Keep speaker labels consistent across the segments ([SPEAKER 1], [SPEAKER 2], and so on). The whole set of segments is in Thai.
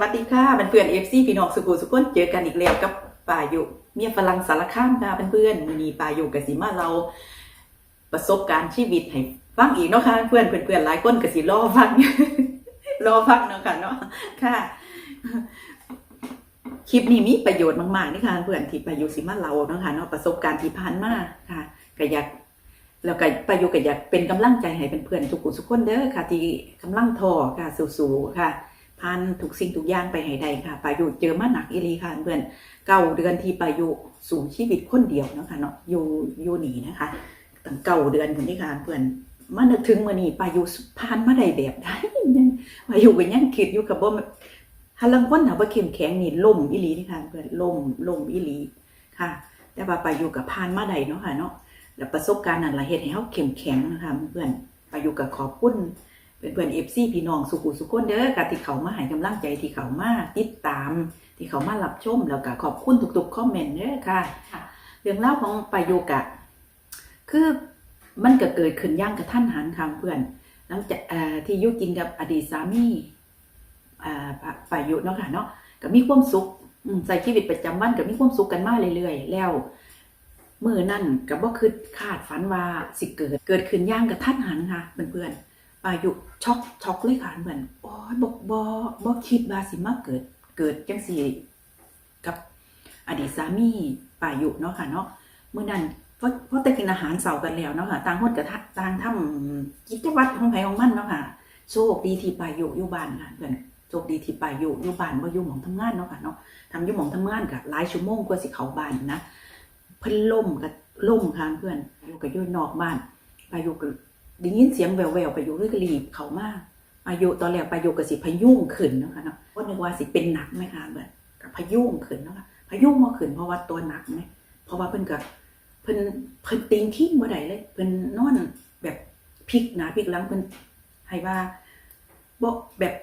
[SPEAKER 1] วัสดีค่ะเพื่อนเอฟซีพี่น้องสุกุสุกุนเจอกันอีกแล้วกับป่าอยู่เมียฝรั่งสารคามค่ะเพื่อนๆมือนี้ป่าอยู่กับสิมาเรา ประสบการณ์ชีวิตให้ฟังอีกเนาะค่ะเพื่อนเพื่อนๆหลายคนก็สิรอฟังรอฟังเนาะค่ะเนาะค่ะ คลิปนี้มีประโยชน์มากๆนี่ค่ะเพื่อนที่ประโยชน์สิมาเราเนาะค่ะเนาะประสบการณ์ที่ผ่านมาค่ะก็อยากแล้วก็ประโยชน์ก็อยากเป็นกำลังใจให้เพื่อนๆทุกคนทุกคนเด้อค่ะ ที่กำลังทอค่ะสู้ๆค่ะ ผ่านทุกสิ่งทุกอย่างไปให้ได้ค่ะปายุเจอมาหนักอีลีค่ะเพื่อนเก้าเดือนที่ปายุสู่ชีวิตคนเดียวเนาะคะเนาะอยู่อยู่หนีนะคะตั้งเก้าเดือนคนนี้ค่ะเพื่อนมานึกถึงมื่อนี้ปายุผ่านมาได้แบบได้ยังปายุก็ยังคิดอยู่กับว่าฮัลังคนถามว่าเข้มแข็งนี่ล่มอีลีนี่ค่ะเพื่อนล่มล่มอีลีค่ะ แต่ว่าปายุกับผ่านมาได้เนาะค่ะเนาะแล้วประสบการณ์นั้นละเฮ็ดให้เฮาเข้มแข็งนะคะเพื่อนปายุกับขอบคุณ เป็นเพื่อนเอฟซีพี่น้องสุขุสุขคนเด้อกับที่เขามาให้กำลังใจที่เขามาติดตาม ที่เขามารับชมแล้วก็ขอบคุณทุกๆคอมเมนต์เด้อค่ะ เรื่องเล่าของปายุกะ คือมันก็เกิดขึ้นย่างกระท่านหันค่ะเพื่อนหลังจากที่ยุกินกับอดีตสามีอ่าปายุเนาะค่ะเนาะก็มีความสุขใส่ชีวิตประจำวันก็มีความสุขกันมากเรื่อยๆ แล้วมือนั่นก็บ่คือคาดฝันว่าสิเกิดเกิดขึ้นย่างกระท่านหันค่ะเพื่อนๆ อายุช็อกช็อกเลยค่ะเหมือนโอ้ยบอกบอบอคิดว่าสิมาเกิด เกิดจังสี่กับอดีตสามีป่ายุเนาะค่ะเนาะเมื่อนั้นเพราะเพราะแต่กินอาหารเสาร์กันแล้วเนาะค่ะต่างคนกับต่างทำกิจวัตรของไผของมันเนาะค่ะโชคดีที่ป่ายุอยู่บ้านค่ะเพื่อนโชคดีที่ป่ายุอยู่บ้านบ่อยู่หมองทำงานเนาะค่ะเนาะทำอยู่หมองทำงานกับหลายชั่วโมงกว่าสิเขาบ้านนะเพิ่นล่มกับล่มค่ะเพื่อนอยู่กับยู่นอกบ้านป่ายุกับ ได้ยินเสียงแววๆไปอยู่เลยก็รีบเขามากอายุตอนแรกปายุก็สิพยุ่งขึ้นนะคะเนาะก็นึกว่าสิเป็นหนักไหมคะแบบกับพยุ่งขึ้นนาะค่ะพยุ่งมาขึ้นเพราะว่าตัวหนักไหมเพราะว่าเพิ่นก็เพิ่นเพิ่นติงทิ้งบ่ได้เลยเพิ่นนอนแบบพลิกหนาพลิกหลังเพิ่นให้ว่าบ่แบบ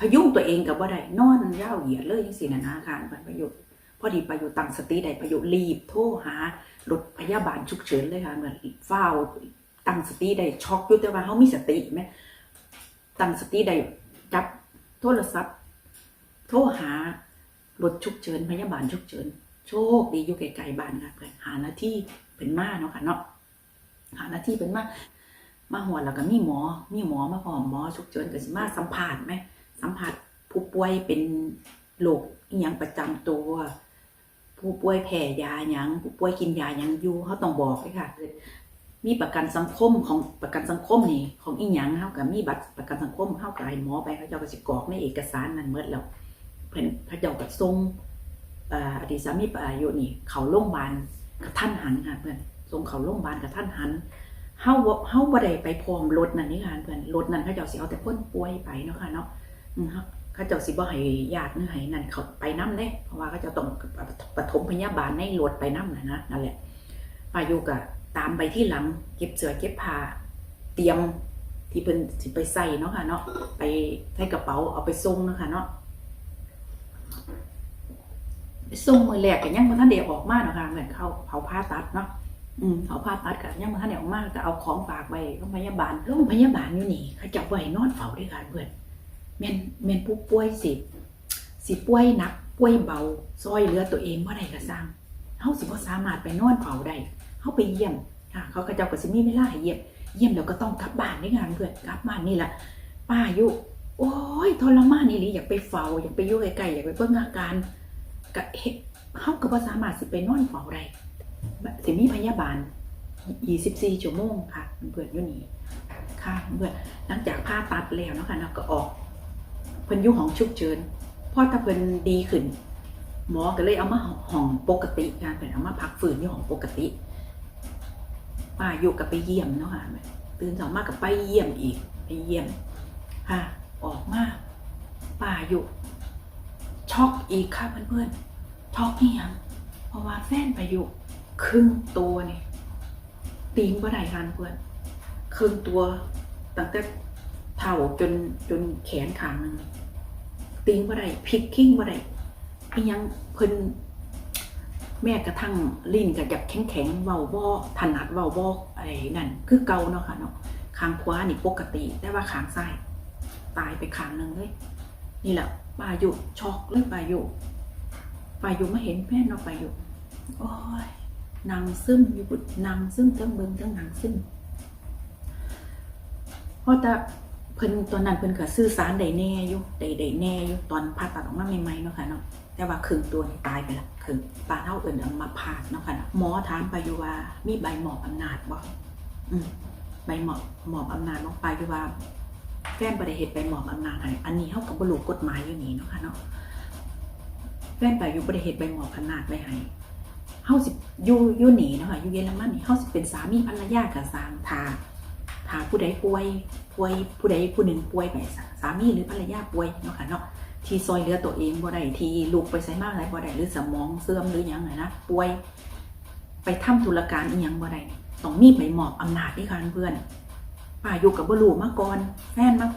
[SPEAKER 1] พยุงตัวเองกับบ่ได้นอนยาวเหยียดเลยจังซี่นะนะคะเพิ่นประโยชน์พอดีประโยชน์ตั้งสติได้ประโยชน์รีบโทรหารถพยาบาลฉุกเฉินเลยค่ะเหมือนเฝ้า ตั้งสติได้ช็อกอยู่แต่ว่าเขามีสติไหมตั้งสติได้จับโทรศัพท์ โทรหารถฉุกเฉินพยาบาลฉุกเฉินโชคดีอยู่ไกลๆบ้านค่ะเพื่อนหาหน้าที่เป็นมาเนาะค่ะเนาะหาหน้าที่เป็นมามาหัวแล้วก็มีหมอ มีหมอมาพร้อมหมอฉุกเฉินก็สิมาสัมผัสไหมสัมผัสผู้ป่วยเป็นโรคอีหยังประจำตัว ผู้ป่วยแพ้ยาหยังผู้ป่วยกินยาหยังอยู่เขาต้องบอกเลยค่ะ มีประกันสังคมของประกันสังคมนี่ของอีหยังเฮากับมีบัตรประกันสังคมเฮากับให้หมอไปเขาเจ้าก็สิกรอกในเอกสารนั้นหมดแล้วเพิ่นเขาเจ้าก็ส่งอดีตสามีปอายุนี่เขาโรงพยาบาลกระทันหันค่ะเพื่อนส่งเขาโรงพยาบาลกระทันหันเฮาเฮาบ่ได้ไปพร้อมรถนั่นนี่ค่ะเพื่อนรถนั้นเขาเจ้าสิเอาแต่คนป่วยไปเนาะค่ะเนาะอืมเฮาเขาเจ้าสิบ่ให้ญาติหรือให้นั่นเขาไปนำเด้เพราะว่าเขาเจ้าต้องปฐมพยาบาลในรถไปนำน่ะนะนั่นแหละปายุก็ ตามไปที่หลัง เก็บเสือเก็บผ้าเตรียมที่เป็นสิไปใส่เนาะค่ะเนาะไปใส่กระเป๋าเอาไปส่งเนาะค่ะเนาะส่งมือแรกกันยังมาท่านเดียวออกมาเนาะค่ะเหมือนเขาเผาผ้าตัดเนาะอืมเผาผ้าตัดกันยังมาท่านเดียวออกมาก็เอาของฝากไว้โรงพยาบาลโรงพยาบาลอยู่นี่เขาจับไว้นอนเฝ้าด้วยกันเพื่อนแม่นแม่นผู้ป่วยสิสิป่วยหนักป่วยเบาซอยเหลือตัวเองบ่ได้ก็สร้างเฮาสิบ่สามารถไปนอนเฝ้าได้ เขาไปเยี่ยมค่ะเขาก็เจ้าก็สิมีเวลาให้เยี่ยม เยี่ยมแล้วก็ต้องกลับบ้านได้งานเพื่อนกลับบ้านนี่แหละป้าอยู่โอ้ยทรมานนี่หลีอยากไปเฝ้าอยากไปยู่ใกลๆอยากไปเบิ่งอาการก็เฮ็ดเขาก็บ่สามารถสิไปนอนเฝ้าได้สิมีพยาบาล 24 ชั่วโมงค่ะเพื่อนอยู่นี่ค่ะเพื่อนหลังจากผ่าตัดแล้วนะคะเนาก็ออกเพิ่นอยู่ห้องฉุกเฉินพอถ้าเพิ่นดีขึ้น หมอก็เลยเอามาห้องปกติค่ะเพิ่นเอามาพักฟื้นอยู่ห้องปกติ ป้าอยู่กับไปเยี่ยมเนาะค่ะตื่นเช้ามากกับไปเยี่ยมอีกไปเยี่ยมค่ะออกมาป้าอยู่ช็อกอีกค่ะเพื่อนๆช็อกนี่ยังเพราะว่าแฟนไปอยู่ครึ่งตัวเนี่ยตีงบ่ได้ค่ะเพื่อนครึ่งตัวตั้งแต่เท้าจนจนแขนขางหนึ่งตีงบ่ได้พลิกคิ้งบ่ได้ยังเพิ่น แม่กระทั่งลิ้นกับหยับแข็งแข็งๆเว้าบ่ถนัดเว้าบ่ไอ้นั่นคือเกาเนาะค่ะเนาะคางขวานี่ปกติ แต่ว่าคางซ้ายตายไปคางหนึงเลยนี่แหละปายุช็อกเลยปายุปายุไมาเห็นแฟนเนาะปายุโอ้ยนางซึมอยู่บุดนางซึมทั้งเบิงทั้งนางซึมเพราะแต่เพิ่นตอนนั้นเพิ่นก็สื่อสารได้แน่อยู่ได้ได้แน่อยู่ตอนผ่าตัดออกมาใหม่ๆเนาะค่ะเนาะ แต่ว่าครึ่งตัวนี่ตายไปละครึ่งปาเท่าอื่นเอามาผ่าเนาะค่ะหมอถามปายุว่ามีใบหมอบอำนาจบ่ใบหมอบหมอบอำนาจน้องปายุว่าแฟนบริเหตุไปหมอบอำนาจให้อันนี้เขากับบรูกฎหมายอยู่นี่เนาะค่ะเนาะแฟนไปอยู่บริเหตุไปหมอบอำนาจไปให้เฮาสิอยู่อยู่หนีเนาะค่ะอยู่เยอรมันนี่เฮาสิเป็นสามีภรรยากับสางทาทาผู้ใดป่วยป่วยผู้ใดผู้หนึ่งป่วยไปสามีหรือภรรยาป่วยเนาะค่ะเนาะ ที่ซอยเหลือตัวเองบ่ได้ที่ลูกไปใส่มากอะไรบ่ได้หรือสมองเสื่อมหรือหยังไงนะป่วยไปทำธุรการอีหยังบ่ได้ต้องมีไปหมอบอำนาจนี่ค่ะเพื่อนป่าอยู่กับบรูมาก่อนแฟนมา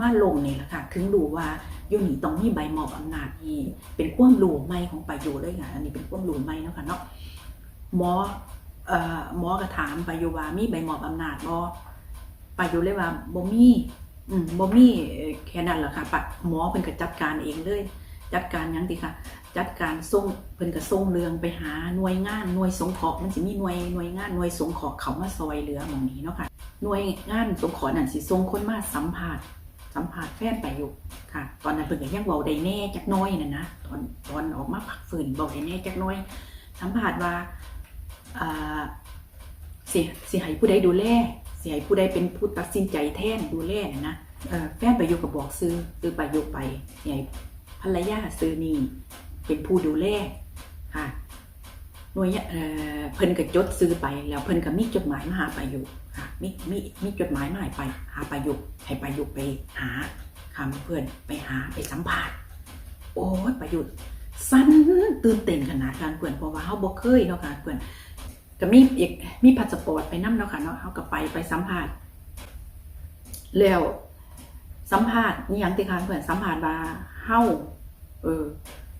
[SPEAKER 1] มาลงนี่แหละค่ะ ถึงรู้ว่าอยู่นี่ต้องมีใบหมอบอำนาจที่เป็นความรู้ใหม่ของป่าอยู่เลยค่ะอันนี้เป็นความรู้ใหม่เนาะค่ะเนาะหมอเอ่อหมอกระถามป่าอยู่ว่ามีใบหมอบอำนาจบ่ป่าอยู่เลยว่าบ่มี อืมบ่มีแค่นั้นแหละค่ะปะหมอเป็นก็จัดการเองเลย จัดการยังติค่ะ จัดการส่งเพิ่นก็ส่งเรืองไปหาหน่วยงานหน่วยสงเคราะห์มันสิมีหน่วยหน่วยงานหน่วยสงเคราะห์เขามาซอยเหลือหมองนี้เนาะค่ะหน่วยงานสงขอนั่นสิส่งคนมาสัมภาษณ์สัมภาษณ์แฟนไปอยู่ค่ะ ตอนนั้นเพิ่นก็ยังเว้าได้แน่จักน้อยน่ะนะตอนตอนออกมาพักฝืนเว้าได้แน่จักน้อย สัมภาษณ์ว่าอ่าสิสิให้ผู้ใดดูแล สิให้ผู้ใดเป็นผู้ตัดสินใจแทนดูแลนะแฟนไปอยู่ก็บอกซื้อซื้อไปอยู่ไปสิให้ภรรยาซื้อนี่เป็นผู้ดูแลค่ะหน่วยเอ่อเพิ่นก็จดซื้อไปแล้วเพิ่นก็มีจดหมายมาหาปอยู่ค่ะมีมีมีจดหมายมาให้ไปหาไปอยู่ให้ไปอยู่ไปหาคำเพื่อนไปหาไปสัมภาษณ์โอ้ยประยุทธ์สั้นตื่นเต้นขนาดการเพื่อนเพราะว่าเฮาบ่เคยเนาะค่ะเพื่อน ก็มีอีกมีพาสปอร์ตไปนํเนาะค่ะเนาะเฮาก็ไปไปสัมภาษณ์แล้วสัมภาษณ์นี่ยังติค่ะเพื่อนสัมภาษณ์ว่าเฮาเออ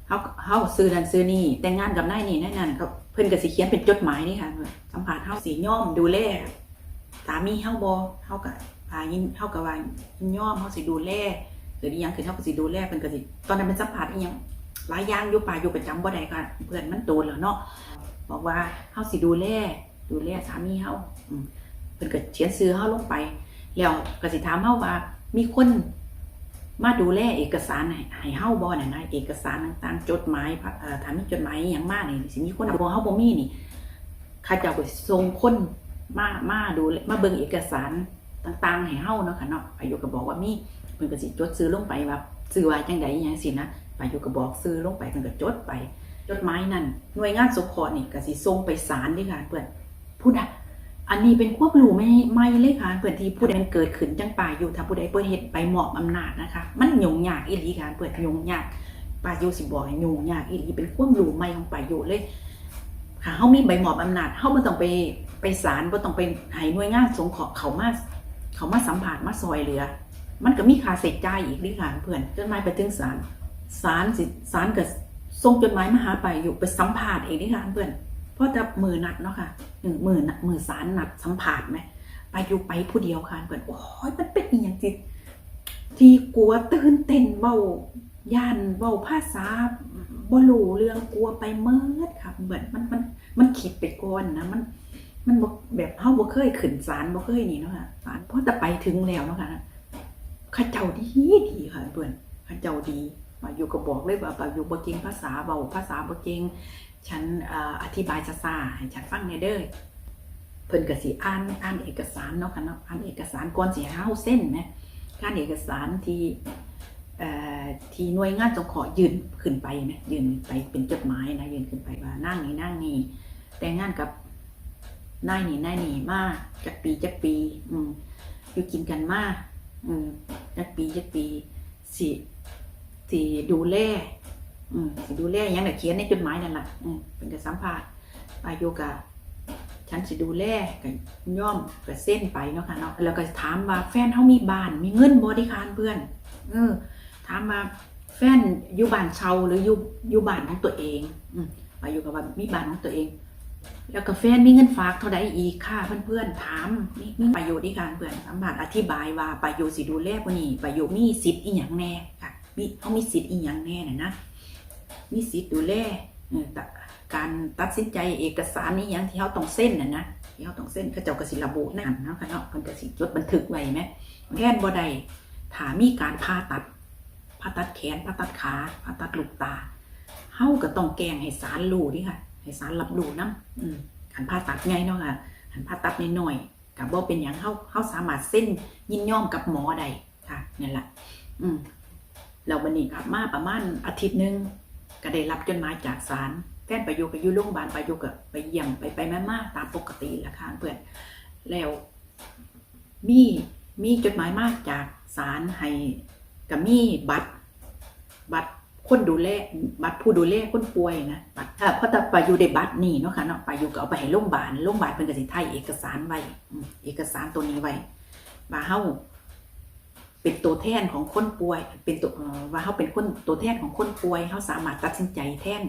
[SPEAKER 1] เขาเขาซื้อนั่นซื้อนี่ แต่งงานกับนายนี่นั่นนั่นเขาเพิ่อนก็สิเขียนเป็นจดหมายนี่ค่ะสัมผัสเฮาสิย่อมดูแลสามีเฮาบ่เฮาก็พายินเฮาก็ว่ายย่อมเฮาสิดูแลหรืออีหยังคือเฮาก็สิดูแลเพิ่นก็สิตอนนั้นเป็นสัมผัสอีหยังหลายอย่างอยู่ป่าอยู่ประจำบ่ได้ค่ะเพื่อนมันโตแล้วเนาะ บอกว่าเฮาสิดูแลดูแลสามีเฮาอืมเพิ่นก็เขียนซื้อเฮาลงไป แล้วก็สิถามเฮาว่ามีคนมาดูแลเอกสารให้ให้เฮาบ่น่ะนะเอกสารต่างๆ จดหมายเอ่อถามีจดหมายอย่างมากนี่สิมีคนบ่เฮาบ่มีนี่ข้าเจ้าก็ส่งคนมามาดูแลมาเบิ่งเอกสารต่างๆให้เฮาเนาะค่ะเนาะอายุก็บอกว่ามีเพิ่นก็สิจดซื้อลงไปว่าซื้อว่าจังใดอหยังสินะอายุก็บอกซื้อลงไปเพิ่นก็จดไป จดหมายนั่นหน่วยงานสงเคราะห์นี่ก็สิส่งไปศาลด้ค่ะเพิ่อนพูดอะอันนี้เป็นควบรู้ไม่ไม่เลยค่ะเปิดที่ผู้ใดมันเกิดขึ้นจังป่าอยู่ถ้าผู้ใดเปิดเหตุไปเหมาะอำนาจนะคะ มันยงยากอีหลีค่ะเปิดยงยากป่าอยู่สิบอกยงยากอีหลีเป็นควบรู้ไม่ของป่าอยู่เลยค่ะเฮามีใบหมอบอำนาจเฮาบ่ต้องไปไปศาลบ่ต้องไปให้หน่วยงานสงเคราะห์เขามาเขามาสัมผัสมาซอยเหลือ มันก็มีค่าใช้จ่ายอีกดิค่ะเพื่อนจดหมายไปถึงศาลศาลสิศาลก็ ส่งจดหมายมาหาไปอยู่ไปสัมภาษณ์เองเดิค่ะเพื่อนเพราะแต่มือนัดเนาะค่ะหนึ่งมือนัดมือสารหนัดสัมผัสไหมไปอยู่ไปผู้เดียวค่ะเปิดโอ้ยมันเป็นอีหยังจิที่กลัวตื่นเต้นเบาย่านเบาภาษาบ่รู้เรื่องกลัวไปเมิดค่ะเหมือนมันมันมันคิดไปก่อนนะมันมันบแบบเฮาบ่เคยขึ้นศาลบ่เคยนี่เนาะค่ะศาลเพราะแต่ไปถึงแล้วเนาะค่ะข้าเจ้าดีดีค่ะเพื่อนข้าเจ้าดี มาอยู่ก็บอกเลยว่าบ่อยู่บ่เก่งภาษาเบาภาษาบ่เก่งฉันอธิบายซาๆให้ฉันฟังในเด้อเพิ่นก็สิอ่านอ่านเอกสารเนาะค่ะเนาะอ่านเอกสารก่อนสิให้เฮาเส้นแหมการเอกสารที่เอ่อที่หน่วยงานสงเคราะห์ยื่นขึ้นไปนะยื่นไปเป็นจดหมายนะยื่นขึ้นไปว่านั่งนี่นั่งนี่แต่งงานกับนายนี่นายนี่มาจักปีจักปี อืมอยู่กินกันมาอืมจักปีจักปีสิ สิดูแลอืมสิดูแลหยังแต่เขียนในจดหมายนั่นแหละอืมเป็นการสัมภาษณ์อายุกะฉันสิดูแลกันย่อมกับเส้นไปเนาะค่ะเนาะแล้วก็ถามว่าแฟนเขามีบ้าน มีเงินบริการเพื่อน เออ ถามว่าแฟนอยู่บ้านเช่าหรืออยู่อยู่บ้านของตัวเองอืมอายุกับว่ามีบ้านของตัวเอง แล้วก็แฟนมีเงินฝากเท่าใดอีกค่ะเพื่อนๆถามมีมีประโยชน์ที่การเพื่อนสัมภาษณ์อธิบายว่าประโยชน์สิดูแลพวกนี้ประโยชน์มีสิทธิ์อีหยังแน่ค่ะ มีเขามีสิทธิ์อีหยังแน่น่ะนะมีสิทธิ์ดูแลการตัดสินใจเอกสารนี่ยังที่เขาต้องเส้นน่ะนะที่เขาต้องเส้นเขาเจ้าก็สิระบุนั่นเนาะค่ะเนาะเพิ่นก็สิจดบันทึกไว้ไหมแค่นบ่ได้ถามีการผ่าตัดผ่าตัดแขนผ่าตัดขาผ่าตัดลูกตาเฮาก็ต้องแกงให้ศาลรู้ดิค่ะ ให้ศาลรับรู้นํอืมการผ่าตัดไงเนาะค่ะการผ่าตัดน้อยก็บ่เป็นหยังเฮาเฮาสามารถเส้นยินยอมกับหมอได้ค่ะนั่นแหละอืม แล้ววันนี้กลับมาประมาณอาทิตย์หนึงก็ได้รับจดหมายจากศาลแฟนประยคก็อยู่โรงพยาบาลประยคก็ไปเยี่ยมไปไปแม่มาตามปกติแหละค่ะเพื่อนแล้วมีมีจดหมายมากจากศาลให้กับมีบัตร บัตรคนดูแลบัตรผู้ดูแลคนป่วยนะบัตรถ้าเพราะแต่ปายุได้บัตรนี่เนาะค่ะเนาะปายุก็เอาไปให้โรงพยาบาลโรงพยาบาลเพิ่นกสิไทยเอกสารไว้เอกสารตัวนี้ไว้ว่าเฮา เป็นตัวแทนของคนป่วย เป็นตัวว่าเขาเป็นคนตัวแทนของคนป่วยเขาสามารถตัดสินใจแทน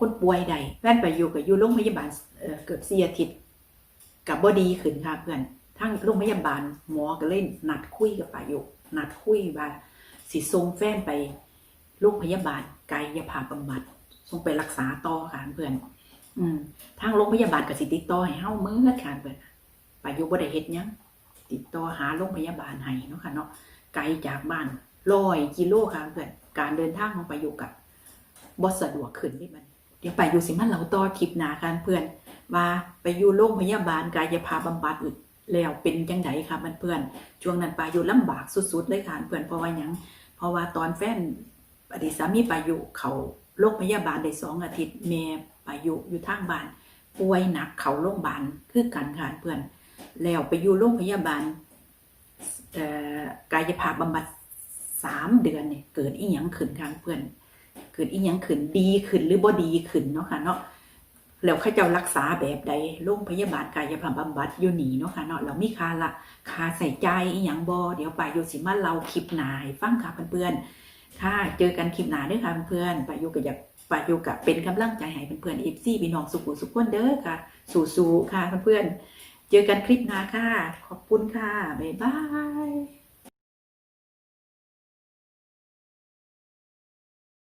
[SPEAKER 1] คนป่วยใดแฟนไปอยู่กับอยู่โรงพยาบาลเกือบสี่อาทิตย์กับบอดีขึ้นค่ะเพื่อนทั้งโรงพยาบาลหมอก็เล่นนัดคุยกับปายุนัดคุยว่าสิส่งแฟนไปโรงพยาบาลกายภาพบำบัดส่งไปรักษาต่อค่ะเพื่อน อืมทางโรงพยาบาลก็สิติดต่อให้เฮาเมื่อค่ะเพื่อนปายุบ่ได้เฮ็ดยังติดต่อหาโรงพยาบาลให้เนาะค่ะเนาะ ไกลจากบ้านร้อยกิโลค่ะเพื่อนการเดินทางของไปอยู่กับบสะดวกขึ้นที่มัน เดี๋ยวไปอยู่สิมันเราต่อคลิปหนาค่ะเพื่อนว่าไปอยู่โรงพยาบาลกายภาพบำบัดแล้วเป็นจังไดค่ะมันเพื่อนช่วงนั้นไปอยู่ลำบากสุดๆเลยค่ะเพื่อนเพราะว่ายังเพราะว่าตอนแฟนอดีตสามีไปอยู่เขาโรงพยาบาลได้สองอาทิตย์แม่ไปอยู่อยู่ทางบ้านป่วยหนักเขาโรงพยาบาลคือกันค่ะเพื่อนแล้วไปอยู่โรงพยาบาล กายภาพบำบัดสามเดือนเนี่ยเกิดอีหยังขึ้นค่ะเพื่อน เกิดอีหยังขึ้นดีขึ้นหรือบ่ดีขึ้นเนาะค่ะเนาะแล้วเขาเจ้ารักษาแบบใดโรงพยาบาลกายภาพบำบัดอยู่หนีเนาะค่ะเนาะเรามีค่าละค่าใส่ใจอีหยังบ่เดี๋ยวไปโยสิมาเราคลิปหนาฟังค่ะเพื่อนๆค่ะเจอกันคลิปหนาเด้อค่ะเพื่อนๆไปโยก็อยากปโยกะเป็นกำลังใจให้เพื่อนๆเอฟซีพี่น้องสุขุสุขคนเด้อค่ะ สู้ๆค่ะเพื่อนๆ เจอกันคลิปหน้าค่ะ ขอบคุณค่ะ บ๊ายบาย